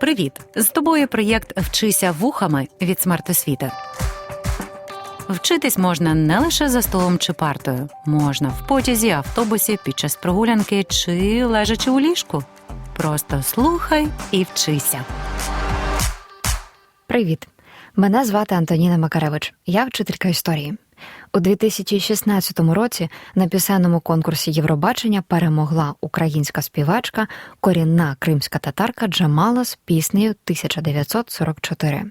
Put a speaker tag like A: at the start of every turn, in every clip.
A: Привіт! З тобою проєкт Вчися вухами від смертосвіти. Вчитись можна не лише за столом чи партою, можна в потязі, автобусі, під час прогулянки чи лежачи у ліжку. Просто слухай і вчися.
B: Привіт! Мене звати Антоніна Макаревич. Я вчителька історії. У 2016 році на пісенному конкурсі Євробачення перемогла українська співачка, корінна кримська татарка Джамала з піснею 1944.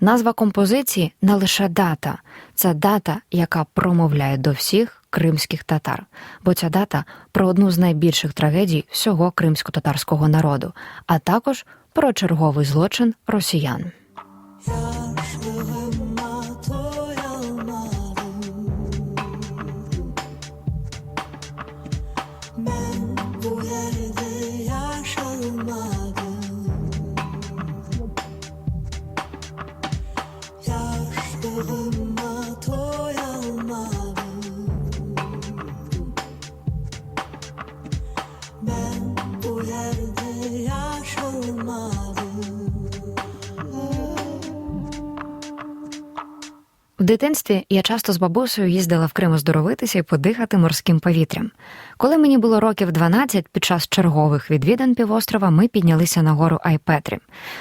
B: Назва композиції не лише дата, це дата, яка промовляє до всіх кримських татар, бо ця дата про одну з найбільших трагедій всього кримсько-татарського народу, а також про черговий злочин росіян. Дитинстві я часто з бабусею їздила в Крим оздоровитися і подихати морським повітрям. Коли мені було років 12, під час чергових відвідин півострова ми піднялися на гору Айпетрі.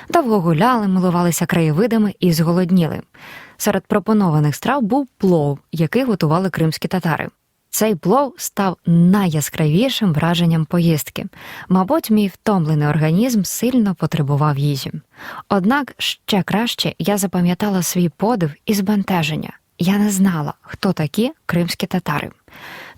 B: Довго гуляли, милувалися краєвидами і зголодніли. Серед пропонованих страв був плов, який готували кримські татари. Цей плов став найяскравішим враженням поїздки. Мабуть, мій втомлений організм сильно потребував їжі. Однак ще краще я запам'ятала свій подив і збентеження. Я не знала, хто такі кримські татари.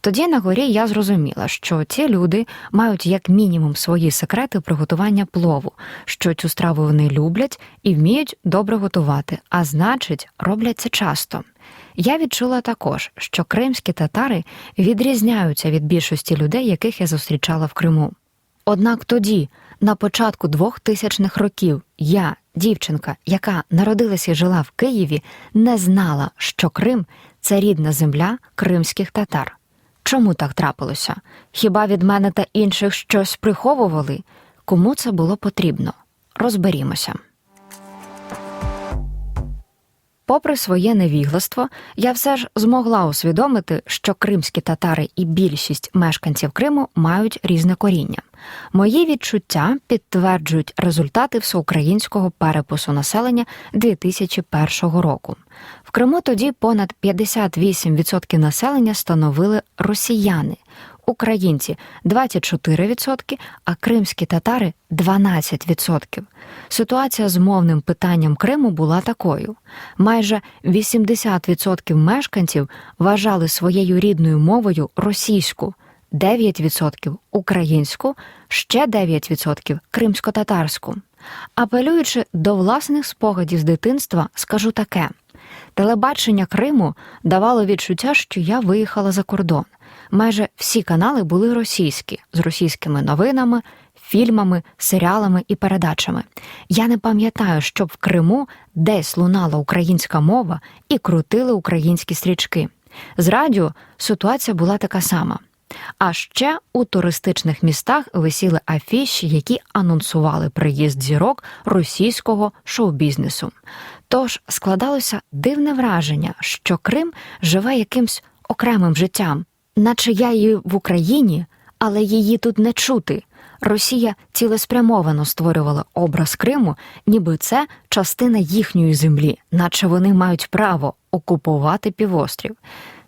B: Тоді на горі я зрозуміла, що ці люди мають як мінімум свої секрети приготування плову, що цю страву вони люблять і вміють добре готувати, а значить, роблять це часто. Я відчула також, що кримські татари відрізняються від більшості людей, яких я зустрічала в Криму. Однак тоді, на початку 2000-х років, я, дівчинка, яка народилася і жила в Києві, не знала, що Крим це рідна земля кримських татар. Чому так трапилося? Хіба від мене та інших щось приховували? Кому це було потрібно? Розберімося. Попри своє невігластво, я все ж змогла усвідомити, що кримські татари і більшість мешканців Криму мають різне коріння. Мої відчуття підтверджують результати всеукраїнського перепису населення 2001 року. В Криму тоді понад 58% населення становили росіяни, українці 24%, а кримські татари 12%. Ситуація з мовним питанням Криму була такою: майже 80% мешканців вважали своєю рідною мовою російську. 9% українську, ще 9% кримсько-татарську. Апелюючи до власних спогадів з дитинства, скажу таке: телебачення Криму давало відчуття, що я виїхала за кордон. Майже всі канали були російські з російськими новинами, фільмами, серіалами і передачами. Я не пам'ятаю, щоб в Криму десь лунала українська мова і крутили українські стрічки. З радіо ситуація була така сама. А ще у туристичних містах висіли афіші, які анонсували приїзд зірок російського шоу-бізнесу. Тож складалося дивне враження, що Крим живе якимсь окремим життям, наче я її в Україні, але її тут не чути. Росія цілеспрямовано створювала образ Криму, ніби це частина їхньої землі, наче вони мають право окупувати півострів.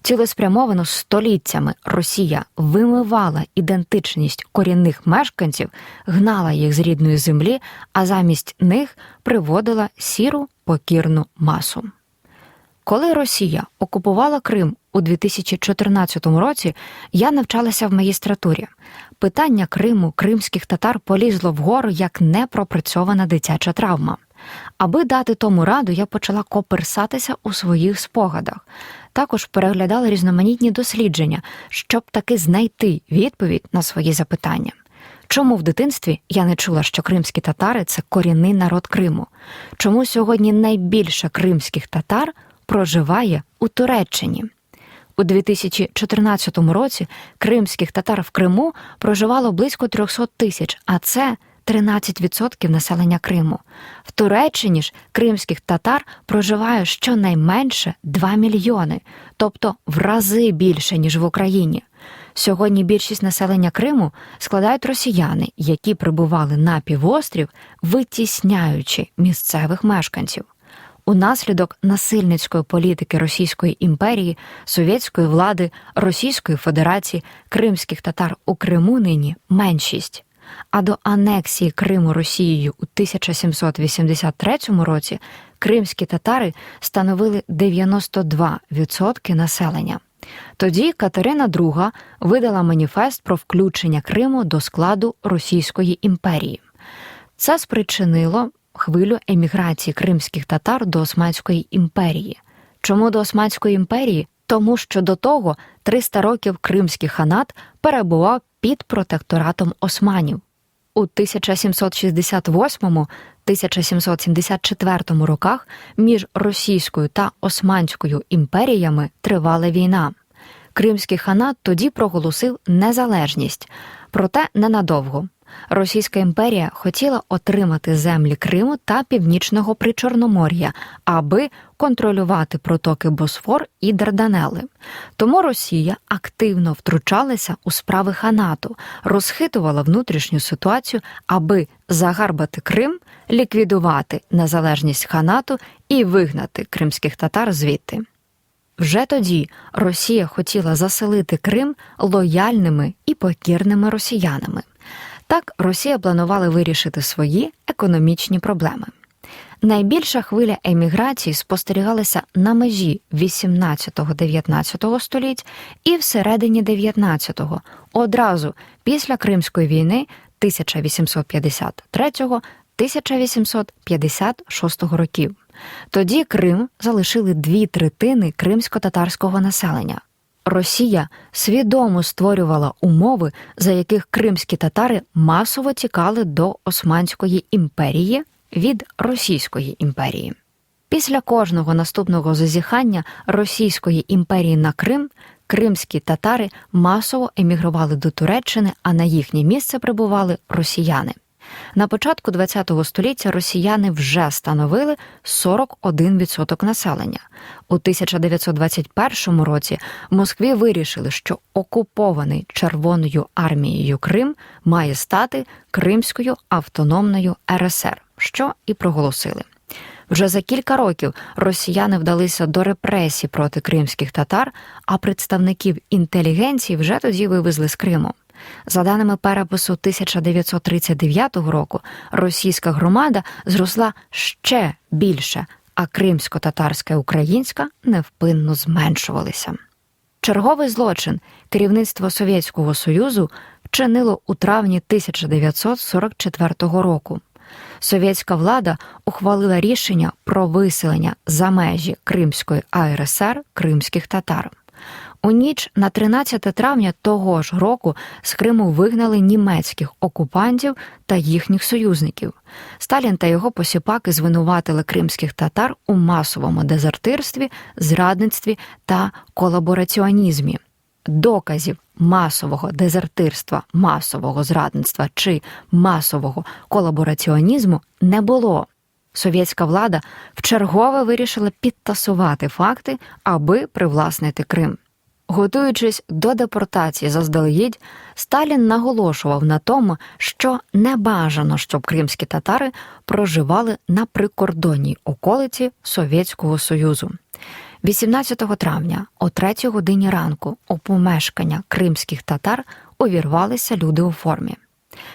B: Цілеспрямовано століттями Росія вимивала ідентичність корінних мешканців, гнала їх з рідної землі, а замість них приводила сіру покірну масу. Коли Росія окупувала Крим у 2014 році, я навчалася в магістратурі. Питання Криму, кримських татар полізло вгору як непропрацьована дитяча травма. Аби дати тому раду, я почала коперсатися у своїх спогадах. Також переглядала різноманітні дослідження, щоб таки знайти відповідь на свої запитання. Чому в дитинстві я не чула, що кримські татари це корінний народ Криму? Чому сьогодні найбільше кримських татар проживає у Туреччині? У 2014 році кримських татар в Криму проживало близько 300 тисяч, а це 13% населення Криму. В Туреччині ж кримських татар проживає щонайменше 2 мільйони, тобто в рази більше, ніж в Україні. Сьогодні більшість населення Криму складають росіяни, які прибували на півострів, витісняючи місцевих мешканців. Унаслідок насильницької політики Російської імперії, совєтської влади, Російської Федерації, кримських татар у Криму нині меншість. А до анексії Криму Росією у 1783 році кримські татари становили 92% населення. Тоді Катерина II видала маніфест про включення Криму до складу Російської імперії. Це спричинило хвилю еміграції кримських татар до Османської імперії. Чому до Османської імперії? Тому що до того 300 років кримський ханат перебував під протекторатом османів. У 1768-1774 роках між Російською та Османською імперіями тривала війна. Кримський ханат тоді проголосив незалежність, проте ненадовго. Російська імперія хотіла отримати землі Криму та Північного Причорномор'я, аби контролювати протоки Босфор і Дарданели. Тому Росія активно втручалася у справи ханату, розхитувала внутрішню ситуацію, аби загарбати Крим, ліквідувати незалежність ханату і вигнати кримських татар звідти. Вже тоді Росія хотіла заселити Крим лояльними і покірними росіянами. Так Росія планувала вирішити свої економічні проблеми. Найбільша хвиля еміграції спостерігалася на межі 18-19 століть і всередині 19-го, одразу після Кримської війни 1853-1856 років. Тоді Крим залишили дві третини кримсько-татарського населення. Росія свідомо створювала умови, за яких кримські татари масово тікали до Османської імперії від Російської імперії. Після кожного наступного зазіхання Російської імперії на Крим кримські татари масово емігрували до Туреччини, а на їхнє місце прибували росіяни. На початку ХХ століття росіяни вже становили 41% населення. У 1921 році в Москві вирішили, що окупований Червоною армією Крим має стати Кримською автономною РСР, що і проголосили. Вже за кілька років росіяни вдалися до репресій проти кримських татар, а представників інтелігенції вже тоді вивезли з Криму. За даними перепису 1939 року, російська громада зросла ще більше, а кримсько-татарська українська невпинно зменшувалися. Черговий злочин керівництво Совєтського Союзу вчинило у травні 1944 року. Совєтська влада ухвалила рішення про виселення за межі Кримської АРСР кримських татар. У ніч на 13 травня того ж року з Криму вигнали німецьких окупантів та їхніх союзників. Сталін та його посіпаки звинуватили кримських татар у масовому дезертирстві, зрадництві та колабораціонізмі. Доказів масового дезертирства, масового зрадництва чи масового колабораціонізму не було. Совєтська влада вчергове вирішила підтасувати факти, аби привласнити Крим. Готуючись до депортації заздалегідь, Сталін наголошував на тому, що не бажано, щоб кримські татари проживали на прикордонній околиці Совєтського Союзу. 18 травня о 3 годині ранку у помешкання кримських татар увірвалися люди у формі.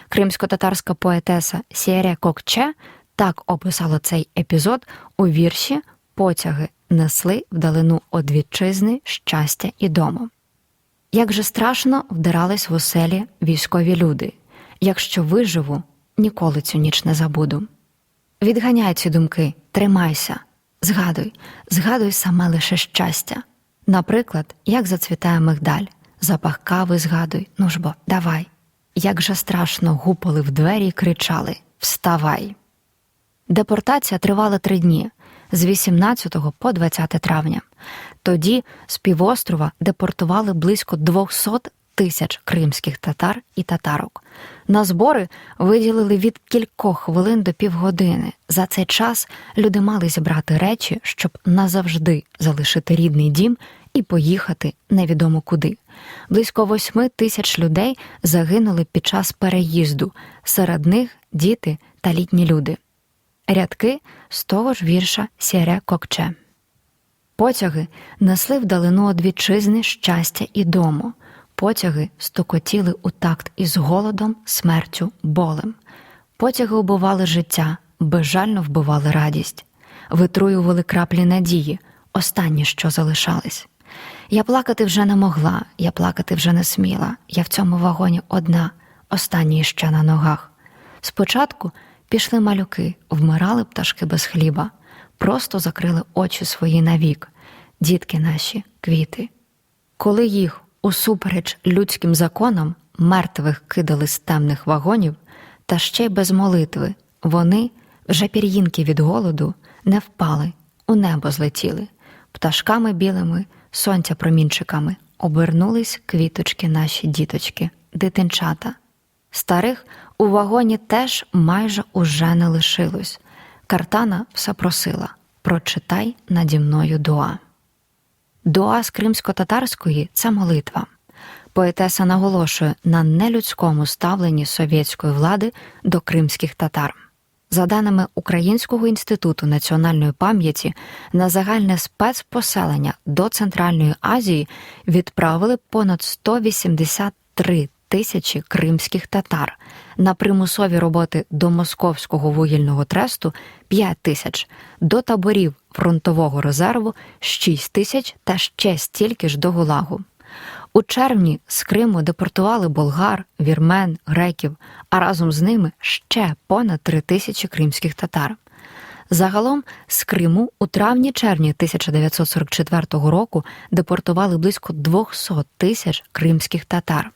B: Кримсько-татарська поетеса Сєря Кокче так описала цей епізод у вірші Потяги несли вдалину од вітчизни щастя і дому. Як же страшно вдирались в оселі військові люди. Якщо виживу, ніколи цю ніч не забуду. Відганяй ці думки, тримайся, згадуй, згадуй саме лише щастя. Наприклад, як зацвітає мигдаль, запах кави згадуй, ну ж бо, давай. Як же страшно гупали в двері і кричали Вставай! Депортація тривала три дні з 18 по 20 травня. Тоді з півострова депортували близько 200 тисяч кримських татар і татарок. На збори виділили від кількох хвилин до півгодини. За цей час люди мали зібрати речі, щоб назавжди залишити рідний дім і поїхати невідомо куди. Близько восьми тисяч людей загинули під час переїзду, серед них діти та літні люди. Рядки з того ж вірша Сєре Кокче. Потяги несли вдалину од вітчизни щастя і дому. Потяги стукотіли у такт із голодом, смертю, болем. Потяги убивали життя, безжально вбивали радість, витруювали краплі надії, останні, що залишались. Я плакати вже не могла, я плакати вже не сміла. Я в цьому вагоні одна, останні ще на ногах. Спочатку пішли малюки, вмирали пташки без хліба, просто закрили очі свої навік, дітки наші, квіти. Коли їх, усупереч людським законам, мертвих кидали з темних вагонів, та ще й без молитви, вони, вже пір'їнки від голоду, не впали, у небо злетіли, пташками білими, сонця промінчиками обернулись квіточки наші діточки, дитинчата. Старих у вагоні теж майже уже не лишилось. Картана все просила прочитай наді мною дуа. Дуа з кримсько-татарської це молитва. Поетеса наголошує на нелюдському ставленні совєтської влади до кримських татар. За даними Українського інституту національної пам'яті, на загальне спецпоселення до Центральної Азії відправили понад 183 тисячі кримських татар, на примусові роботи до Московського вугільного тресту 5 тисяч, до таборів фронтового резерву 6 тисяч та ще стільки ж до Гулагу. У червні з Криму депортували болгар, вірмен, греків, а разом з ними ще понад три тисячі кримських татар. Загалом з Криму у травні-червні 1944 року депортували близько 200 тисяч кримських татар.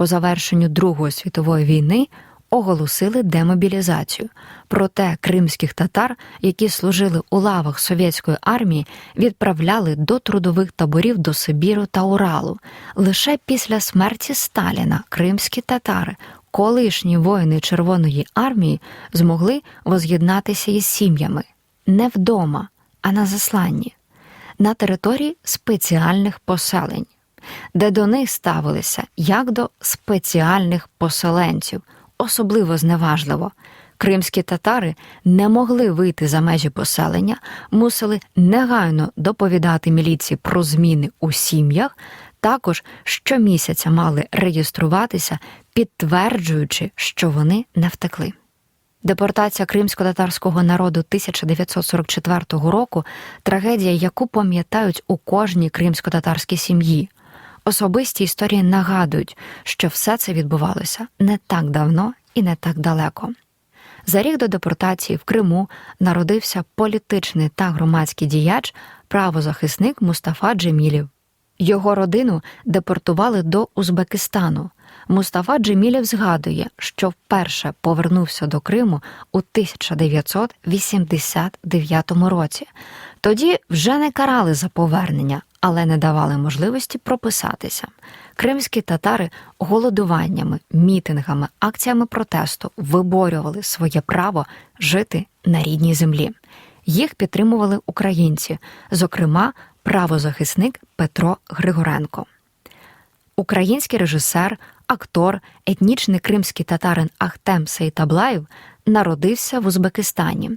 B: По завершенню Другої світової війни оголосили демобілізацію. Проте кримських татар, які служили у лавах совєтської армії, відправляли до трудових таборів до Сибіру та Уралу. Лише після смерті Сталіна кримські татари, колишні воїни Червоної армії, змогли воз'єднатися із сім'ями не вдома, а на засланні, на території спеціальних поселень, де до них ставилися як до спеціальних поселенців особливо зневажливо. Кримські татари не могли вийти за межі поселення, мусили негайно доповідати міліції про зміни у сім'ях. Також щомісяця мали реєструватися, підтверджуючи, що вони не втекли. Депортація кримсько-татарського народу 1944 року трагедія, яку пам'ятають у кожній кримсько-татарській сім'ї. Особисті історії нагадують, що все це відбувалося не так давно і не так далеко. За рік до депортації в Криму народився політичний та громадський діяч, правозахисник Мустафа Джемілів. Його родину депортували до Узбекистану. Мустафа Джемілів згадує, що вперше повернувся до Криму у 1989 році. Тоді вже не карали за повернення, але не давали можливості прописатися. Кримські татари голодуваннями, мітингами, акціями протесту виборювали своє право жити на рідній землі. Їх підтримували українці, зокрема, правозахисник Петро Григоренко. Український режисер, актор, етнічний кримський татарин Ахтем Сейтаблаєв народився в Узбекистані.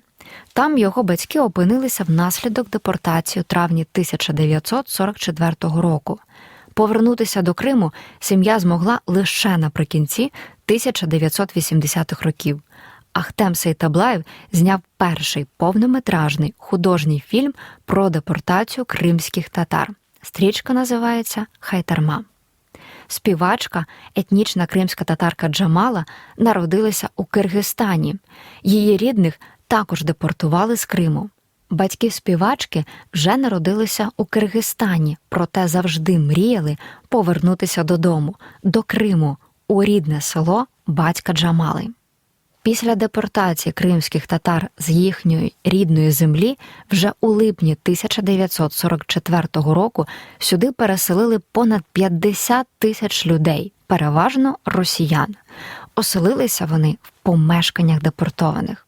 B: Там його батьки опинилися внаслідок депортації у травні 1944 року. Повернутися до Криму сім'я змогла лише наприкінці 1980-х років. Ахтем Сейтаблаєв зняв перший повнометражний художній фільм про депортацію кримських татар. Стрічка називається Хайтарма. Співачка, етнічна кримська татарка Джамала, народилася у Киргизстані. Її рідних також депортували з Криму. Батьки співачки вже народилися у Киргизстані, проте завжди мріяли повернутися додому, до Криму, у рідне село батька Джамали. Після депортації кримських татар з їхньої рідної землі вже у липні 1944 року сюди переселили понад 50 тисяч людей, переважно росіян. Оселилися вони в помешканнях депортованих.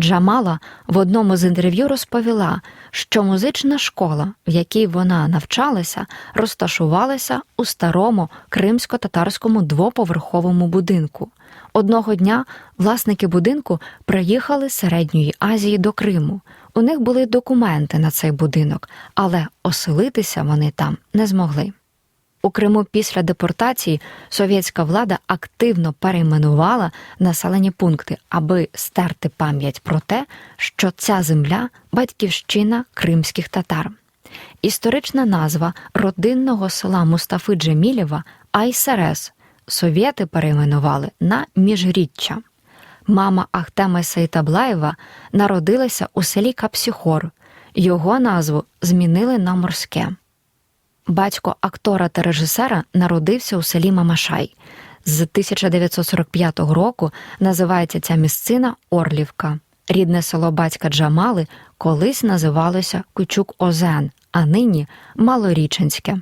B: Джамала в одному з інтерв'ю розповіла, що музична школа, в якій вона навчалася, розташувалася у старому кримсько-татарському двоповерховому будинку. Одного дня власники будинку приїхали з середньої Азії до Криму. У них були документи на цей будинок, але оселитися вони там не змогли. У Криму після депортації совєтська влада активно перейменувала населені пункти, аби стерти пам'ять про те, що ця земля батьківщина кримських татар. Історична назва родинного села Мустафи Джемілєва Айсерес совєти перейменували на Міжріччя. Мама Ахтема Сейтаблаєва народилася у селі Капсіхор. Його назву змінили на морське. Батько актора та режисера народився у селі Мамашай. З 1945 року називається ця місцина Орлівка. Рідне село батька Джамали колись називалося Кучук Озен, а нині Малоріченське.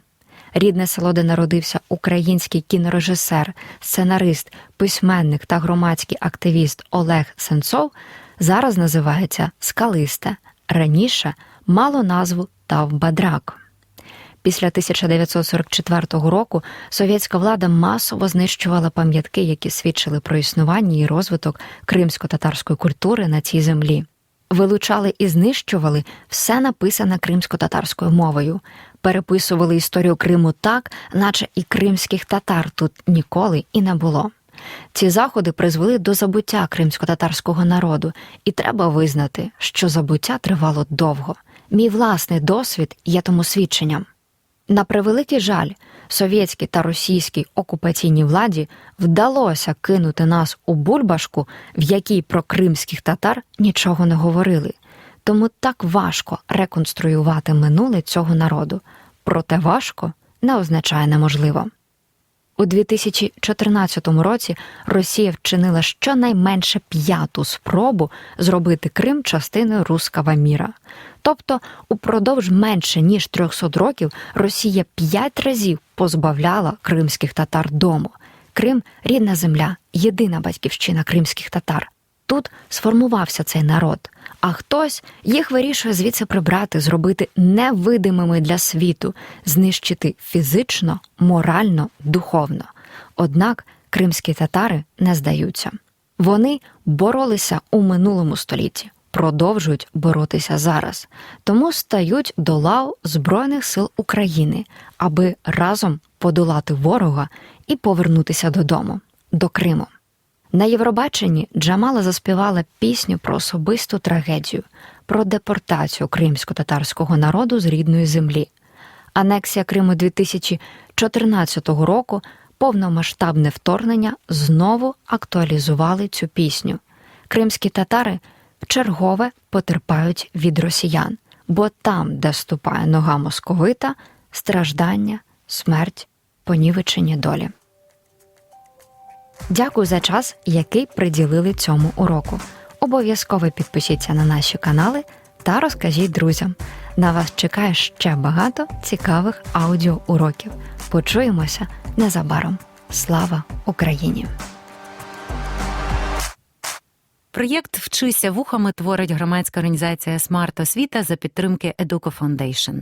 B: Рідне село, де народився український кінорежисер, сценарист, письменник та громадський активіст Олег Сенцов, зараз називається Скалисте. Раніше мало назву Тавбадрак. Після 1944 року совєтська влада масово знищувала пам'ятки, які свідчили про існування і розвиток кримсько-татарської культури на цій землі. Вилучали і знищували все написане кримсько-татарською мовою, переписували історію Криму так, наче і кримських татар тут ніколи і не було. Ці заходи призвели до забуття кримсько-татарського народу, і треба визнати, що забуття тривало довго. Мій власний досвід є тому свідченням. На превеликий жаль, совєтській та російській окупаційній владі вдалося кинути нас у бульбашку, в якій про кримських татар нічого не говорили. Тому так важко реконструювати минуле цього народу. Проте важко не означає неможливо. У 2014 році Росія вчинила щонайменше п'яту спробу зробити Крим частиною руского міра. Тобто, упродовж менше ніж 300 років Росія п'ять разів позбавляла кримських татар дому. Крим рідна земля, єдина батьківщина кримських татар. Тут сформувався цей народ, а хтось їх вирішує звідси прибрати, зробити невидимими для світу, знищити фізично, морально, духовно. Однак кримські татари не здаються. Вони боролися у минулому столітті, продовжують боротися зараз, тому стають до лав Збройних сил України, аби разом подолати ворога і повернутися додому, до Криму. На Євробаченні Джамала заспівала пісню про особисту трагедію, про депортацію кримсько-татарського народу з рідної землі. Анексія Криму 2014 року, повномасштабне вторгнення знову актуалізували цю пісню. Кримські татари вчергове потерпають від росіян, бо там, де ступає нога московита, страждання, смерть, понівечення долі. Дякую за час, який приділили цьому уроку. Обов'язково підпишіться на наші канали та розкажіть друзям. На вас чекає ще багато цікавих аудіоуроків. Почуємося незабаром. Слава Україні!
A: Проєкт Вчися вухами творить громадська організація Смарт Освіта за підтримки Educo Foundation.